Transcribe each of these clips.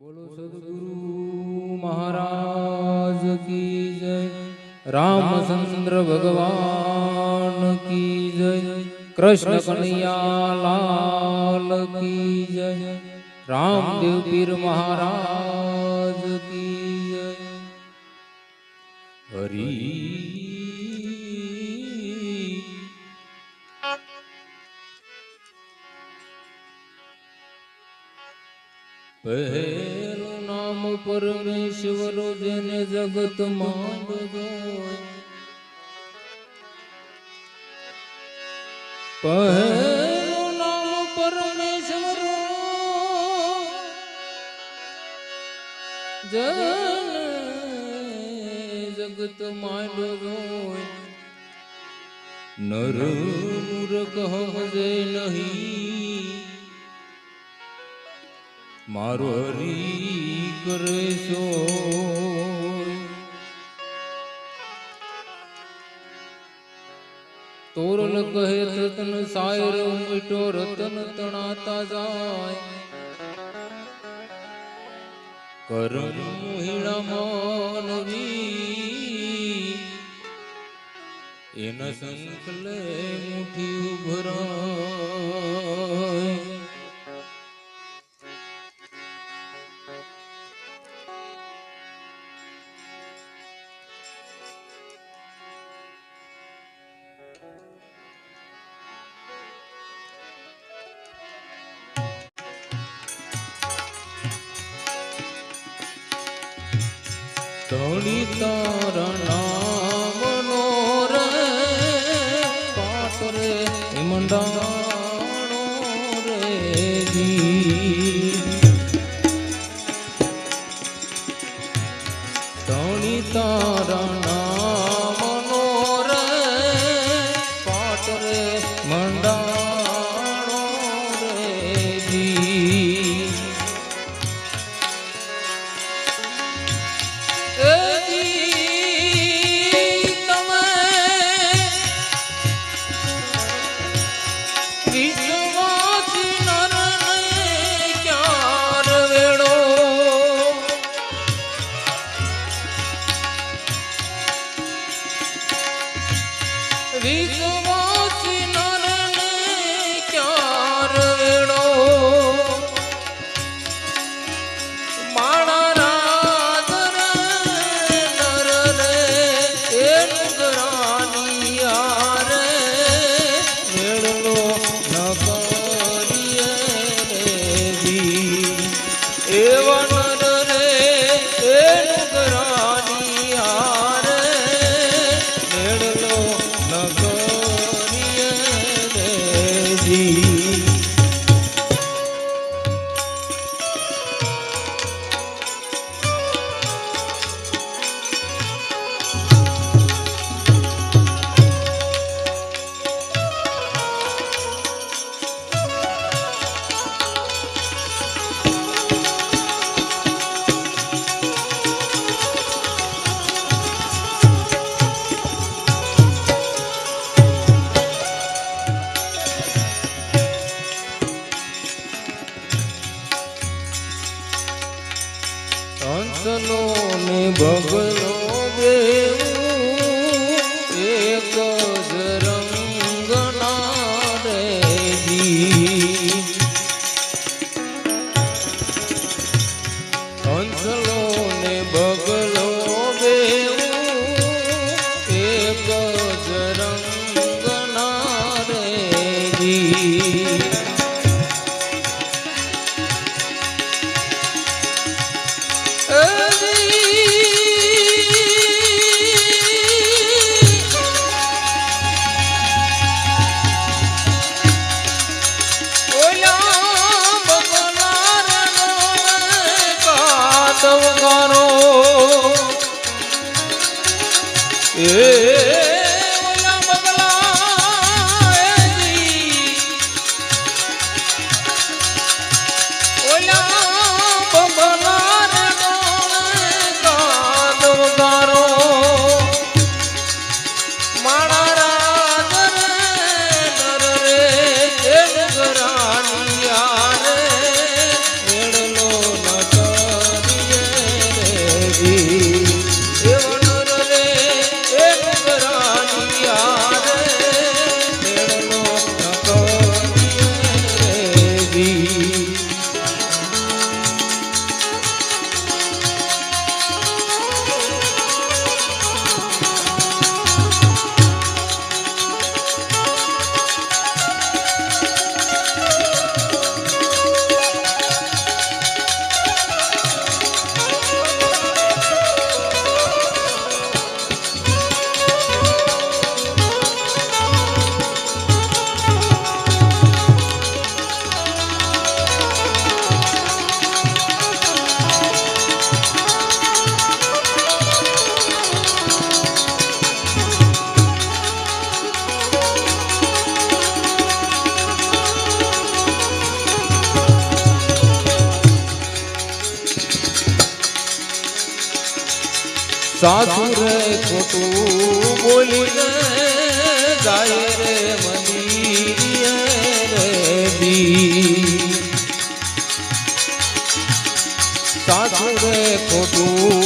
બોલો સદગુરુ મહારાજ કી જય. રામચંદ્ર ભગવાન કી જય. કૃષ્ણ કનૈયાલાલ કી જય. રામદેવ પીર મહારાજ કી જય. હરી. નામ પરમેશ્વર જેને જગતમાં પહેલું નામ પરમેશ્વર. જગતમાં નર મૂર્ખ હમજે નહીં. મારો હરી કરે છો તોરલ કહે રતન સાયર ઉમટો, રતન તણાતા જાય. કરમ હીણા માનવી, એના સંકલે મુઠી ઉભરાય. ધણી તારા નામનો રે પાટ રે મંડાણો રે જી રે હંસલો ને ભગનો બેવું સાધુ રે ખોટું બોલીને જાય રે મની સાધુ રે ખોટું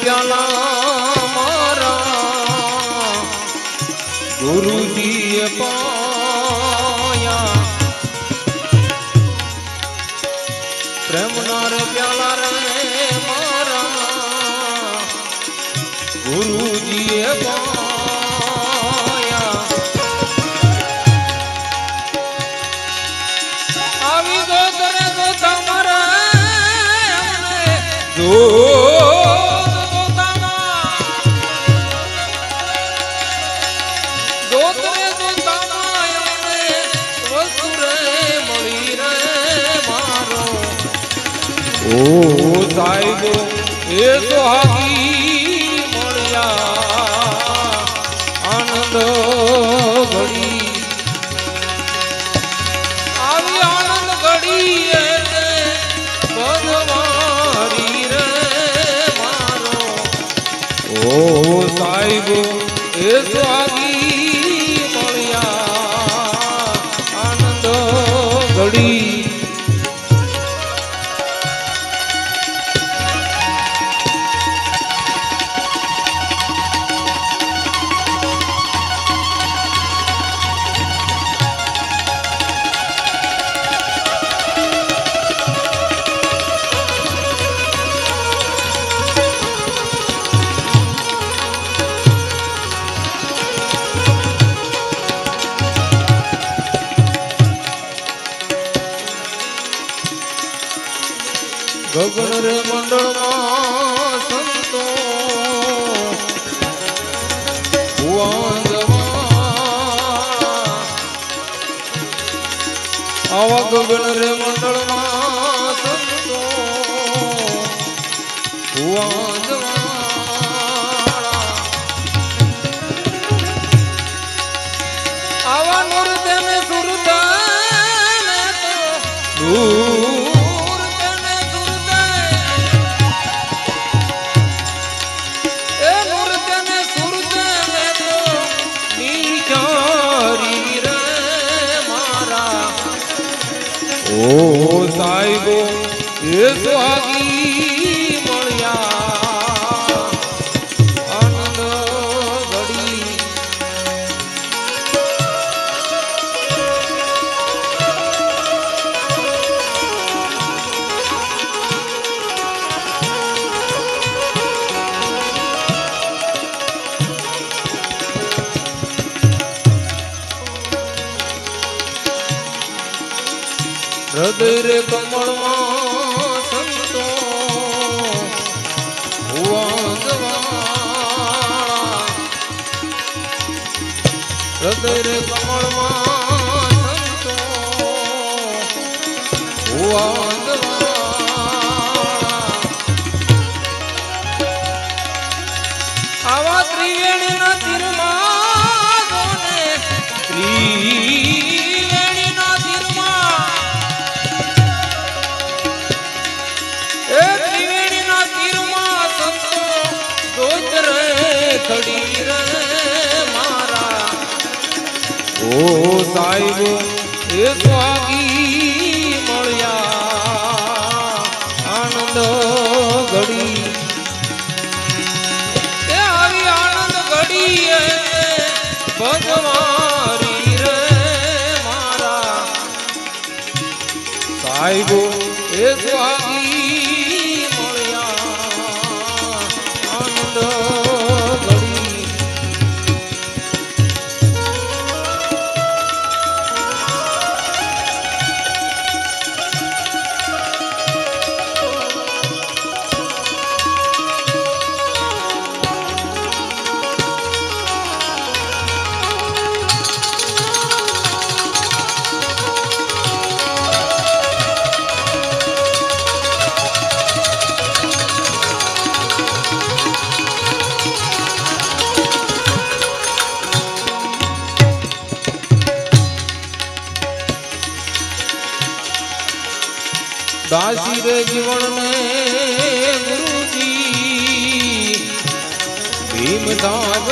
પ્યાલા મારા ગુરુજીએ પાયા પ્રેમના રે પ્યાલા રે મારા ગુરુજીએ પાયા આવી ગો તને ગો તમારે જો ઓ સાહેબ એ સુહાગી ગગન રે મંડળમાં ઓ સાહેબ એ સુહાગી હૃદય રે કમળમાં સંતો હૃદય રે કમળમાં સંતો ઓ સાહેબ, એ સ્વાગી મળ્યા આનંદ ઘડી. આનંદ ઘડી ભગવારી રે મારા. સાહેબ, એ સ્વાગી મળ્યા આનંદ ઘાસી રે જીવણને ગુરુજી ભીમદાન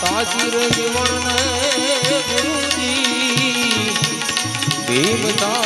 કાશી રે જીવણને ગુરુજી ભીમદાન